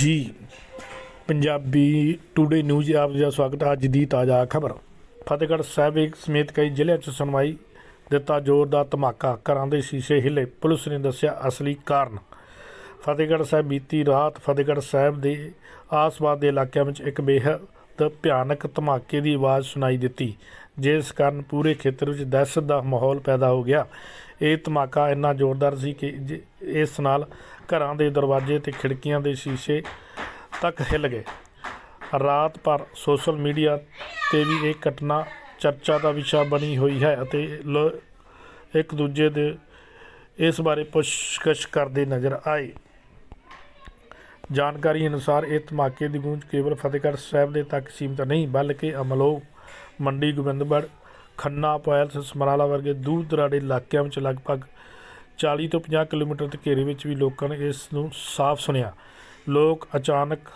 ਜੀ, Punjabi today news ਆਪ ਦਾ ਸਵਾਗਤ ਅੱਜ ਦੀ ਤਾਜ਼ਾ ਖਬਰ। ਫਤਿਹਗੜ੍ਹ ਸਾਹਿਬ ਇੱਕ ਸਮੇਤ ਕਈ ਜ਼ਿਲ੍ਹਿਆਂ 'ਚ ਸੁਣਵਾਈ ਦਿੱਤਾ ਜ਼ੋਰ ਦਾ ਧਮਾਕਾ। ਘਰਾਂ ਦੇ ਸ਼ੀਸ਼ੇ ਹਿੱਲੇ ਪੁਲਿਸ ਨੇ ਦੱਸਿਆ ਅਸਲੀ ਕਾਰਨ। ਫਤਿਹਗੜ੍ਹ ਸਾਹਿਬ ਬੀਤੀ ਰਾਤ ਫਤਿਹਗੜ੍ਹ ਸਾਹਿਬ ਦੇ ਆਸ-ਪਾਸ ਦੇ ਇਲਾਕਿਆਂ ਵਿੱਚ ਇੱਕ ਬੇਹੱਦ ਭਿਆਨਕ ਧਮਾਕੇ ਦੀ ਆਵਾਜ਼ ਸੁਣਾਈ ਦਿੱਤੀ, ਜਿਸ ਕਾਰਨ ਪੂਰੇ ਖੇਤਰ ਵਿੱਚ ਦਹਿਸ਼ਤ ਦਾ ਮਾਹੌਲ ਪੈਦਾ ਹੋ ਗਿਆ। ਇਹ ਧਮਾਕਾ ਇੰਨਾ ਜ਼ੋਰਦਾਰ ਸੀ ਕਿ ਜ- ਇਸ ਨਾਲ ਘਰਾਂ ਦੇ ਦਰਵਾਜ਼ੇ ਤੇ ਖਿੜਕੀਆਂ ਦੇ ਸ਼ੀਸ਼ੇ ਤੱਕ ਹਿੱਲ ਗਏ। ਰਾਤ ਭਰ ਸੋਸ਼ਲ ਮੀਡੀਆ ਤੇ ਵੀ ਇਹ ਘਟਨਾ ਚਰਚਾ ਦਾ ਵਿਸ਼ਾ ਬਣੀ ਹੋਈ ਹੈ ਅਤੇ ਲੋ- ਇੱਕ ਦੂਜੇ ਦੇ ਇਸ ਬਾਰੇ ਪੁੱਛਗਛ ਕਰਦੇ ਨਜ਼ਰ ਆਏ। ਜਾਣਕਾਰੀ ਅਨੁਸਾਰ ਇਹ ਧਮਾਕੇ ਦੀ ਗੂੰਜ ਕੇਵਲ ਫਤਿਹਗੜ੍ਹ ਸਾਹਿਬ ਦੇ ਤੱਕ ਸੀਮਤ ਨਹੀਂ, ਬਲਕਿ ਅਮਲੋ ਮੰਡੀ, ਗੋਬਿੰਦਗੜ੍ਹ, ਖੰਨਾ, ਪੈਲਸ, ਸਮਰਾਲਾ ਵਰਗੇ ਦੂਰ ਦਰਾਡੇ ਇਲਾਕਿਆਂ ਵਿੱਚ ਲਗਭਗ 40 ਤੋਂ 50 ਕਿਲੋਮੀਟਰ ਦੇ ਘੇਰੇ ਵਿੱਚ ਵੀ ਲੋਕਾਂ ਨੇ ਇਸ ਨੂੰ ਸਾਫ਼ ਸੁਣਿਆ। ਲੋਕ ਅਚਾਨਕ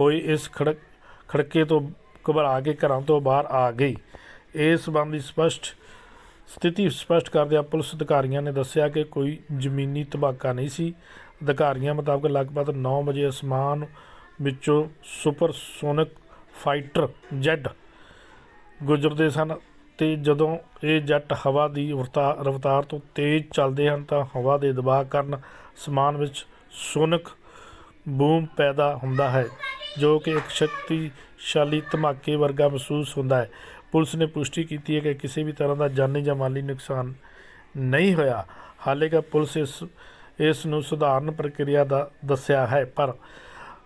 ਹੋਏ ਇਸ ਖੜਕ, ਖੜਕੇ ਤੋਂ ਘਬਰਾ ਕੇ ਘਰਾਂ ਤੋਂ ਬਾਹਰ ਆ ਗਏ। ਇਸ ਸੰਬੰਧੀ ਸਪਸ਼ਟ ਸਥਿਤੀ ਸਪਸ਼ਟ ਕਰਦਿਆਂ ਪੁਲਿਸ ਅਧਿਕਾਰੀਆਂ ਨੇ ਦੱਸਿਆ ਕਿ ਕੋਈ ਜ਼ਮੀਨੀ ਧਮਾਕਾ ਨਹੀਂ ਸੀ। ਅਧਿਕਾਰੀਆਂ ਮੁਤਾਬਕ ਲਗਭਗ 9 ਵਜੇ ਅਸਮਾਨ ਵਿੱਚੋਂ ਸੁਪਰਸੋਨਿਕ ਫਾਈਟਰ ਜੈਟ ਗੁਜ਼ਰਦੇ ਸਨ ਤੇ ਜਦੋਂ ਇਹ ਜੈਟ ਹਵਾ ਦੀ ਰਫ਼ਤਾਰ ਤੋਂ ਤੇਜ਼ ਚੱਲਦੇ ਹਨ ਤਾਂ ਹਵਾ ਦੇ ਦਬਾਅ ਕਾਰਨ ਅਸਮਾਨ ਵਿੱਚ ਸੋਨਕ ਬੂਮ ਪੈਦਾ ਹੁੰਦਾ ਹੈ। ਜੋ ਕਿ ਇੱਕ ਸ਼ਕਤੀਸ਼ਾਲੀ ਧਮਾਕੇ ਵਰਗਾ ਮਹਿਸੂਸ ਹੁੰਦਾ ਹੈ। ਪੁਲਿਸ ਨੇ ਪੁਸ਼ਟੀ ਕੀਤੀ ਹੈ ਕਿ ਕਿਸੇ ਵੀ ਤਰ੍ਹਾਂ ਦਾ ਜਾਨੀ ਜਾਂ ਮਾਲੀ ਨੁਕਸਾਨ ਨਹੀਂ ਹੋਇਆ। ਹਾਲਾਂਕਿ ਪੁਲਿਸ ਇਸ ਇਸ ਨੂੰ ਸਧਾਰਨ ਪ੍ਰਕਿਰਿਆ ਦਾ ਦੱਸਿਆ ਹੈ, ਪਰ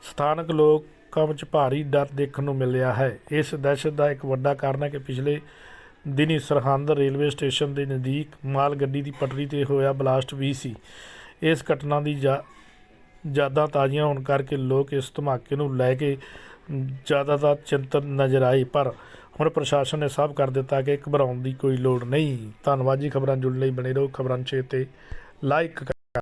ਸਥਾਨਕ ਲੋਕਾਂ ਵਿੱਚ ਭਾਰੀ ਡਰ ਦੇਖਣ ਨੂੰ ਮਿਲਿਆ ਹੈ। ਇਸ ਦਹਿਸ਼ਤ ਦਾ ਇੱਕ ਵੱਡਾ ਕਾਰਨ ਹੈ ਕਿ ਪਿਛਲੇ ਦਿਨੀ ਸਰਹੰਦ ਰੇਲਵੇ ਸਟੇਸ਼ਨ ਦੇ ਨਜ਼ਦੀਕ ਮਾਲ ਗੱਡੀ ਦੀ ਪਟੜੀ ਤੇ ਹੋਇਆ ਬਲਾਸਟ ਵੀ ਸੀ। ਇਸ ਘਟਨਾ ਦੀ ਜਾ- ਯਾਦਾਂ ਤਾਜ਼ੀਆਂ ਹੋਣ ਕਰਕੇ ਲੋਕ ਇਸ ਧਮਾਕੇ ਨੂੰ ਲੈ ਕੇ ਜ਼ਿਆਦਾਤਰ ਚਿੰਤਤ ਨਜ਼ਰ ਆਏ। ਪਰ ਹੁਣ ਪ੍ਰਸ਼ਾਸਨ ਨੇ ਸਾਫ਼ ਕਰ ਦਿੱਤਾ ਕਿ ਘਬਰਾਉਣ ਦੀ ਕੋਈ ਲੋੜ ਨਹੀਂ। ਧੰਨਵਾਦ ਜੀ। ਖਬਰਾਂ ਜੁੜਨ ਲਈ ਬਣੇ ਰਹੋ। ਖਬਰਾਂ 'ਚ ਤੇ ਲਾਈਕ